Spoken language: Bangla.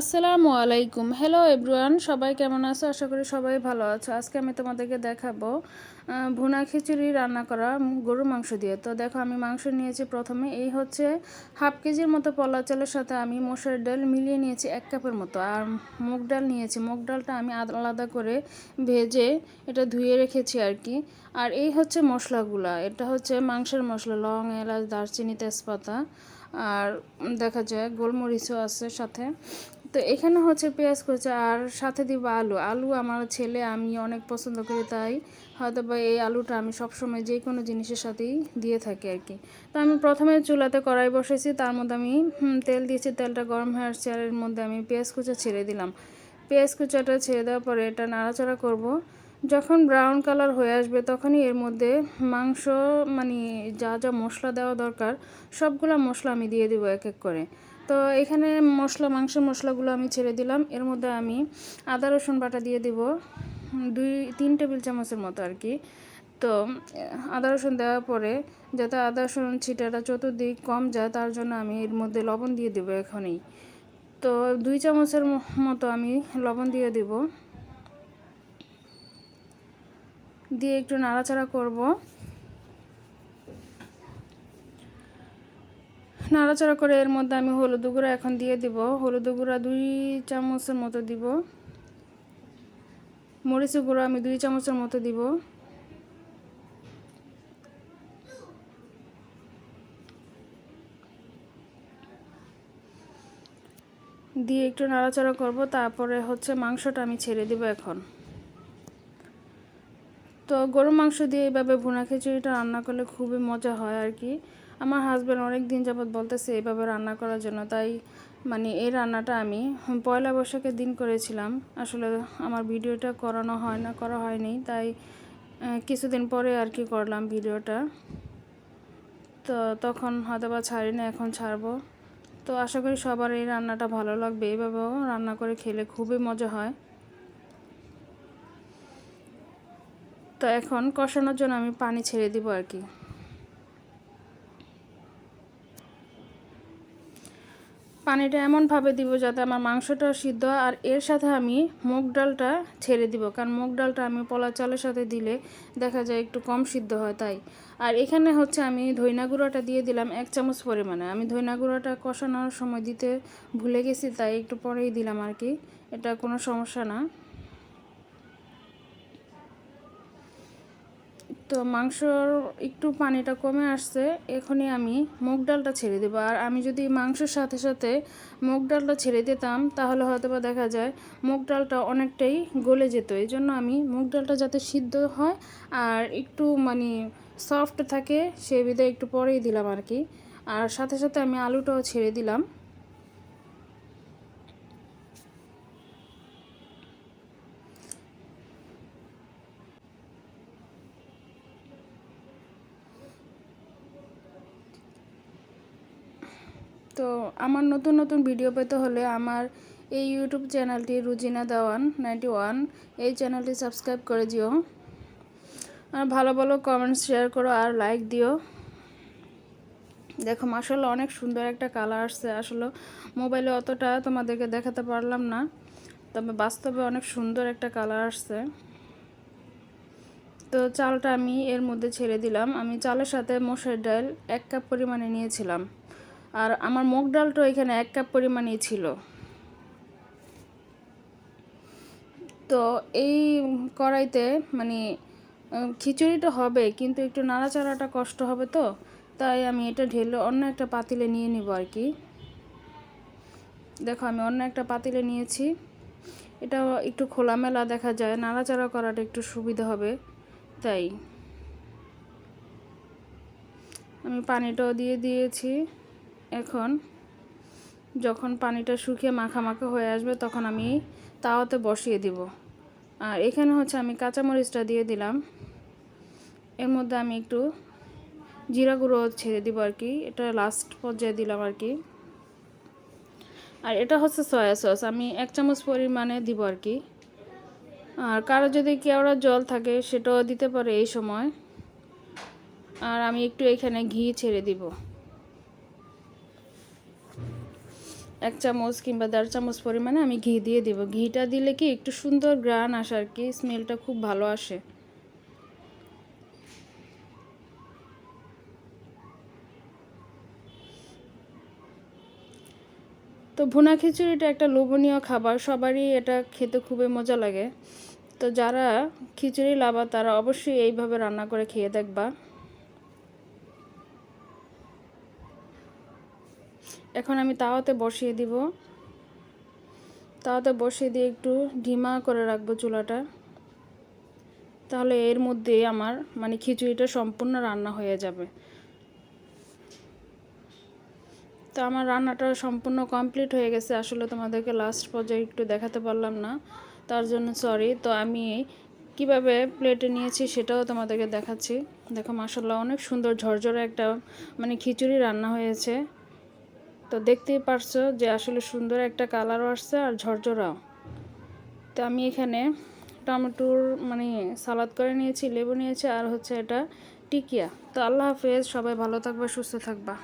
আসসালামু আলাইকুম। হ্যালো এভরিওয়ান সবাই কেমন আছো? আশা করি সবাই ভালো আছো। আজকে আমি তোমাদেরকে দেখাবো ভুনা খিচুড়ি রান্না করা গরুর মাংস দিয়ে। তো দেখো, আমি মাংস নিয়েছি প্রথমে। এই হচ্ছে হাফ কেজির মতো পলা চালের সাথে আমি মসুর ডাল মিলিয়ে নিয়েছি এক কাপের মতো। আর মুগ ডাল নিয়েছি। মুগ ডালটা আমি আলাদা করে ভেজে এটা ধুয়ে রেখেছি আর কি। আর এই হচ্ছে মশলাগুলা। এটা হচ্ছে মাংসের মশলা, লং, এলাচ, দারচিনি, তেজপাতা। আর দেখা যায় গোলমরিচও আছে সাথে। তো এখানে হচ্ছে পেঁয়াজ কুচা আর সাথে দিব আলু। আলু আমার ছেলে, আমি অনেক পছন্দ করি, তাই হয়তো বা এই আলুটা আমি সবসময় যে কোনো জিনিসের সাথেই দিয়ে থাকি আর কি। তো আমি প্রথমে চুলাতে কড়াই বসেছি, তার মধ্যে আমি তেল দিয়েছি, তেলটা গরম হয়ে আসছে আর এর মধ্যে আমি পেঁয়াজ কুচা ছেড়ে দিলাম। পেঁয়াজ কুচাটা ছেড়ে দেওয়ার পরে এটা নাড়াচাড়া করব। যখন ব্রাউন কালার হয়ে আসবে, তখনই এর মধ্যে মাংস মানে যা যা মশলা দেওয়া দরকার, সবগুলো মশলা আমি দিয়ে দেবো এক এক করে। তো এখানে মশলা, মাংসের মশলাগুলো আমি ছেড়ে দিলাম। এর মধ্যে আমি আদা, রসুন বাটা দিয়ে দিব দুই, তিন টেবিল চামচের মতো আর কি। তো, আদা, রসুন দেওয়ার পরে যাতে আদা, রসুন ছিটাটা চতুর্দিক কম যায়, তার জন্য আমি এর মধ্যে লবণ দিয়ে দেবো এখনই। তো দুই চামচের মতো আমি লবণ দিয়ে দিব। দিয়ে একটু নাড়াচাড়া করব। নাড়াচাড়া করে এর মধ্যে আমি হলুদ গুঁড়া এখন দিয়ে দিব। হলুদ গুঁড়া দুই চামচের মতো দিব। মরিচ গুঁড়া আমি দুই চামচের মতো দিব। দিয়ে একটু নাড়াচাড়া করব। তারপরে হচ্ছে মাংসটা আমি ছেড়ে দিব এখন। তো গরুর মাংস দিয়ে এইভাবে ভুনা খিচুড়িটা রান্না করলে খুবই মজা হয় আর কি। আমার হাজব্যান্ড অনেক দিন যাবৎ বলতেছে এইভাবে রান্না করার জন্য, তাই মানে এই রান্নাটা আমি পয়লা বৈশাখের দিন করেছিলাম। আসলে আমার ভিডিওটা করানো হয় না, করা হয়নি, তাই কিছুদিন পরে আর কি করলাম ভিডিওটা। তো তখন হয়তো বা ছাড়িনি, এখন ছাড়বো। তো আশা করি সবার এই রান্নাটা ভালো লাগবে এইভাবেও রান্না করে খেলে খুবই মজা হয়। তো এখন কষানোর জন্য আমি পানি ছেড়ে দিব আর কি। পানিটা এমনভাবে দিব যাতে আমার মাংসটা সিদ্ধ আর এর সাথে আমি মুগ ডালটা ছেড়ে দিব, কারণ মুগ ডালটা আমি পলা চালের সাথে দিলে দেখা যায় একটু কম সিদ্ধ হয় তাই। আর এখানে হচ্ছে আমি ধইনা গুঁড়োটা দিয়ে দিলাম এক চামচ পরিমাণে। আমি ধইনা গুঁড়োটা কষানোর সময় দিতে ভুলে গেছি তাই একটু পরেই দিলাম আর কি। এটা কোনো সমস্যা না। তো মাংসর একটু পানিটা কমে আসছে, এখনই আমি মুগ ডালটা ছেড়ে দেবো। আর আমি যদি মাংসের সাথে সাথে মুগ ডালটা ছেড়ে দিতাম, তাহলে হয়তো বা দেখা যায় মুগ ডালটা অনেকটাই গলে যেত। এই জন্য আমি মুগ ডালটা যাতে সিদ্ধ হয় আর একটু মানে সফট থাকে সেই বিধে একটু পরেই দিলাম আর কি। আর সাথে সাথে আমি আলুটাও ছেড়ে দিলাম। তো আমার নতুন নতুন ভিডিও পেতে হলে আমার এই ইউটিউব চ্যানেলটি রুজিনা দেওয়ান নাইনটি ওয়ান এই চ্যানেলটি সাবস্ক্রাইব করে দিও। আর ভালো ভালো কমেন্টস শেয়ার করো আর লাইক দিও। দেখো মাসাল্লাহ অনেক সুন্দর একটা কালার আসছে। আসলে মোবাইলে অতটা তোমাদেরকে দেখাতে পারলাম না, তবে বাস্তবে অনেক সুন্দর একটা কালার আসছে। তো চালটা আমি এর মধ্যে ছেড়ে দিলাম। আমি চালের সাথে মসুর ডাল এক কাপ পরিমাণে নিয়েছিলাম। আর আমার মুগ ডালটা এখানে এক কাপ পরিমাণই ছিল। তো এই কড়াইতে মানে খিচুড়িটা হবে, কিন্তু একটু নাড়াচাড়াটা কষ্ট হবে তো, তাই আমি এটা ঢেলে অন্য একটা পাতিলে নিয়ে নিব আর কি। দেখো, আমি অন্য একটা পাতিলে নিয়েছি। এটা একটু খোলামেলা দেখা যায়, নাড়াচাড়া করাটা একটু সুবিধা হবে, তাই। আমি পানিটাও দিয়ে দিয়েছি। এখন যখন পানিটা শুকিয়ে মাখা মাখা হয়ে আসবে, তখন আমি তাওয়াতে বসিয়ে দিব। আর এখানে হচ্ছে আমি কাঁচামরিচটা দিয়ে দিলাম। এর মধ্যে আমি একটু জিরা গুঁড়ো ছেড়ে দিব আর কি। এটা লাস্ট পর্যায়ে দিলাম আর কি। আর এটা হচ্ছে সয়া সস আমি এক চামচ পরিমাণে দিব আর কি। আর কারও যদি কেওড়ার জল থাকে, সেটাও দিতে পারে এই সময়। আর আমি একটু এখানে ঘি ছেড়ে দিব। এক চামচ কিংবা দেড় চামচ পরিমাণে আমি ঘি দিয়ে দিব। ঘিটা দিলে কি একটু সুন্দর গ্রান আসে আর কি, স্মেলটা খুব ভালো আসে। তো ভুনা খিচুড়িটা একটা লোভনীয় খাবার, সবারই এটা খেতে খুবই মজা লাগে। তো যারা খিচুড়ি লাভা তারা অবশ্যই এইভাবে রান্না করে খেয়ে দেখবা। এখন আমি তাওয়াতে বসিয়ে দিব। তাওয়াতে বসিয়ে দিয়ে একটু ঢিমা করে রাখব চুলাটা। তাহলে এর মধ্যে আমার মানে খিচুড়িটা সম্পূর্ণ রান্না হয়ে যাবে। তো আমার রান্নাটা সম্পূর্ণ কমপ্লিট হয়ে গেছে। আসলে তোমাদেরকে লাস্ট পর্যায়ে একটু দেখাতে পারলাম না। তার জন্য সরি তো আমি কীভাবে প্লেটে নিয়েছি সেটাও তোমাদেরকে দেখাচ্ছি। দেখো মাসাল্লাহ অনেক সুন্দর ঝরঝরে একটা মানে খিচুড়ি রান্না হয়েছে। তো দেখতেই পারছ যে আসলে সুন্দর একটা কালারও আসছে আর ঝরঝরাও। তো আমি এখানে টমেটোর মানে সালাদ করে নিয়েছি, লেবু নিয়েছি আর হচ্ছে এটা টিকিয়া। তো আল্লাহ হাফেজ, সবাই ভালো থাকবা, সুস্থ থাকবা।